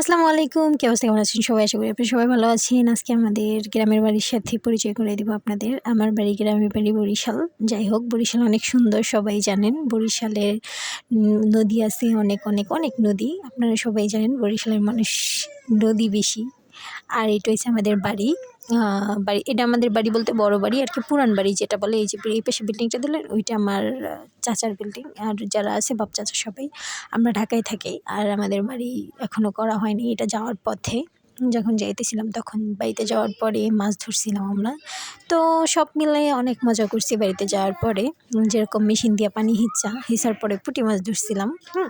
আসসালামু আলাইকুম। কে অবস্থা? কেমন আছেন সবাই? আশা করি আপনি সবাই ভালো আছেন। আজকে আমাদের গ্রামের বাড়ির সাথে পরিচয় করে দেবো আপনাদের। আমার বাড়ি গ্রামের বাড়ি বরিশাল। যাই হোক, বরিশাল অনেক সুন্দর, সবাই জানেন। বরিশালের নদী আছে অনেক অনেক অনেক নদী। আপনারা সবাই জানেন, বরিশালের মানুষ নদী বেশি। আর এটা হচ্ছে আমাদের বাড়ি। বাড়ি এটা আমাদের বাড়ি বলতে বড় বাড়ি, আর কি পুরান বাড়ি যেটা বলে, এই যে এই পাশে বিল্ডিংটা দিলেন, ওইটা আমার চাচার বিল্ডিং আর যারা আছে বাপ চাচা সবাই, আমরা ঢাকায় থাকি, আর আমাদের বাড়ি এখনও করা হয়নি, এটা যাওয়ার পথে। যখন যাইতেছিলাম তখন বাড়িতে যাওয়ার পরে মাছ ধরছিলাম আমরা। তো সব মিলে অনেক মজা করছি বাড়িতে যাওয়ার পরে। যেরকম মেশিন দিয়ে পানি হিচ্ছা হিসার পরে পুঁটি মাছ ধরছিলাম, হুম?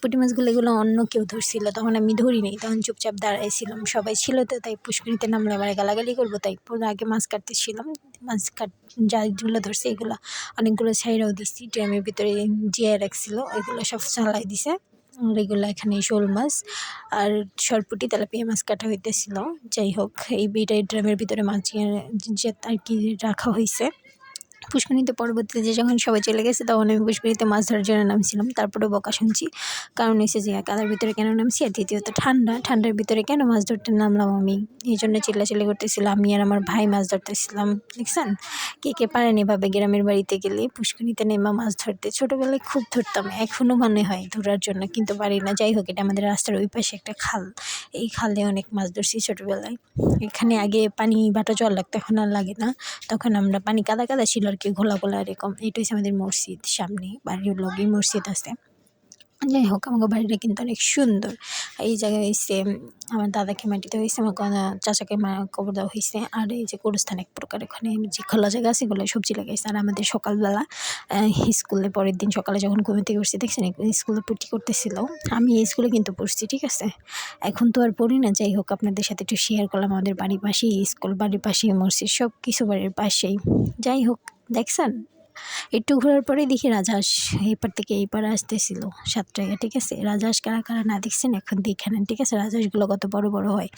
পুঁটি মাছগুলো এগুলো অন্য কেউ ধরছিল, তখন আমি ধরিনি তখন চুপচাপ দাঁড়াইছিলাম। সবাই ছিল তো, তাই পুষ্করিতে নামলে আবার গালাগালি করব, তাই পুরো আগে মাছ কাটতেছিলাম। মাছ কাট যাগুলো ধরছে এগুলো অনেকগুলো ছাইরাও দিচ্ছি ড্রামের ভিতরে জিয়ে রাখছিল এগুলো সব চালাই দিছে। এগুলো এখানে শোল মাছ আর সরপুটি, তেলাপিয়া মাছ কাটা হইতেছিল। যাই হোক, এই বিটাই ড্রামের ভিতরে মাছ আর কি রাখা হয়েছে পুষ্করিণীতে পরবর্তীতে যখন সবাই চলে গেছে, তখন আমি পুষ্করিণীতে মাছ ধরার জন্য নামছিলাম। তারপরে বকা শুনছি। কারণ এসে যে, কাদার ভিতরে কেন নামছি? আর দ্বিতীয়ত, ঠান্ডা। ঠান্ডার ভিতরে কেন মাছ ধরতে নামলাম আমি? এই জন্য চিল্লাচিল্লি করতেছিলাম। আমি আর আমার ভাই মাছ ধরতেছিলাম। দেখছেন? কে কে পারেন এভাবে গ্রামের বাড়িতে গেলে পুষ্করিণীতে নেমা মাছ ধরতে? ছোটোবেলায় খুব ধরতাম। এখনও মনে হয় ধরার জন্য, কিন্তু পারি না। যাই হোক, এটা আমাদের রাস্তার ওই পাশে একটা খাল। এই খালে অনেক মাছ ধরছি ছোটোবেলায়। এখানে আগে পানি বাটা জল লাগতো, এখন আর লাগে না। তখন আমরা পানি কাদা কাদা ছিল আর কি ঘোলা ঘোলা এরকম, এটা হচ্ছে আমাদের মসজিদ সামনে, বাড়ির লগেই মসজিদ আছে। যাই হোক আমাকে বাড়িটা কিন্তু অনেক সুন্দর। এই জায়গায় হয়েছে আমার দাদাকে মাটিতে হয়েছে আমার চাচাকে কবর দেওয়া হয়েছে আর এই যে গোরস্থান এক প্রকার, ওখানে যে খোলা জায়গা আছে, এগুলো সবজি লাগাইছে। আর আমাদের সকালবেলা স্কুলে পরের দিন সকালে যখন ঘুম থেকে উঠছি, দেখছেন স্কুলে পড়তে করতেছিল। আমি এই স্কুলে কিন্তু পড়ছি, ঠিক আছে? এখন তো আর পড়ি না, যাই হোক, আপনাদের সাথে একটু শেয়ার করলাম। আমাদের বাড়ির পাশেই, স্কুল বাড়ির পাশেই, মসজিদ সব কিছু বাড়ির পাশেই। যাই হোক দেখছেন একটু ঘোরার পরে দেখি রাজহাঁস এইপার থেকে এইপার আসতেছিল সাতটায় ঠিক আছে? রাজহাঁস কারা কারা না দেখছেন? এখন দেখে নেন ঠিক আছে? রাজহাঁসগুলো কত বড় বড় হয়।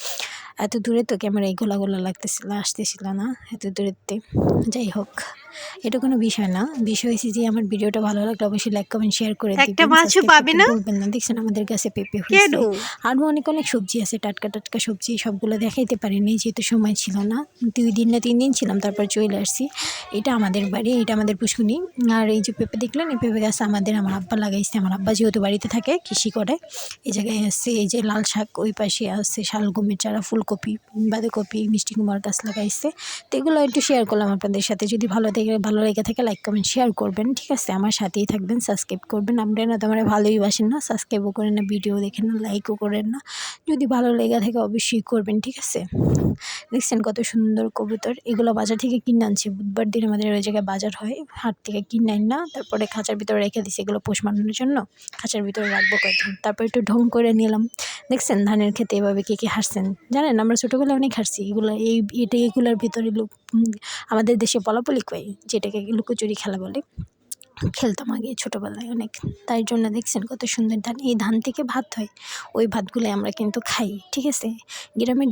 এত দূরে তো ক্যামেরায় গোলা গোলা লাগতেছিল আসতেছিল না এত দূরেতে। যাই হোক এটা কোনো বিষয় না। বিষয় হয়েছে যে আমার ভিডিওটা ভালো লাগলে অবশ্যই লাইক কমেন্ট শেয়ার করে একটা মাছও পাবে না? ভুলবেন না। দেখছেন আমাদের কাছে পেঁপে হয়েছে আরও অনেক অনেক সবজি আছে টাটকা টাটকা সবজি সবগুলো দেখাইতে পারিনি যেহেতু সময় ছিল না। দুই দিন না তিন দিন ছিলাম তারপর চলে আসছি। এটা আমাদের বাড়ি এটা আমাদের পুষ্কুনি আর এই যে পেঁপে দেখলেন, এই পেঁপে গাছ আমাদের, আমার আব্বা লাগাইছে। আমার আব্বা যেহেতু বাড়িতে থাকে, কৃষি করে, এই জায়গায় আছে, এই যে লাল শাক, ওই পাশে আছে শালগমের চারা, ফুলকপি, বাঁধাকপি, মিষ্টি কুমার গাছ লাগাইছে। তো এগুলো একটু শেয়ার করলাম আপনাদের সাথে। যদি ভালো থেকে ভালো লেগে থাকে লাইক কমেন্ট শেয়ার করবেন, ঠিক আছে? আমার সাথেই থাকবেন সাবস্ক্রাইব করবেন। আপনারা তো আমার ভালোই বাসেন না সাবস্ক্রাইবও করেন না ভিডিও দেখেন না লাইকও করেন না। যদি ভালো লেগে থাকে, অবশ্যই করবেন, ঠিক আছে? দেখছেন কত সুন্দর কবুতর। এগুলো বাজার থেকে কিনে আনছি। বুধবার দিন আমাদের ওই জায়গায় বাজার হয়। হাট থেকে কিনে না, তারপরে খাঁচার ভিতরে রেখে দিছি এগুলো পোষ মানানোর জন্য। খাঁচার ভিতরে রাখব কয়েকদিন। তারপর একটু ঢং করে নিলাম। দেখছেন ধানের খেতে এভাবে কে কে হাসছেন জানেন, আমরা ছোটোবেলায় অনেক হাসছি এগুলো, এই এটা এগুলোর ভিতরে লুক আমাদের দেশে পলাপলি কয় যেটাকে লুকোচুরি খেলা বলে। খেলতাম আগে ছোটোবেলায় অনেক। তাই জন্য দেখছেন কত সুন্দর ধান। এই ধান থেকে ভাত হয়, ওই ভাতগুলো আমরা কিন্তু খাই, ঠিক আছে? গ্রামের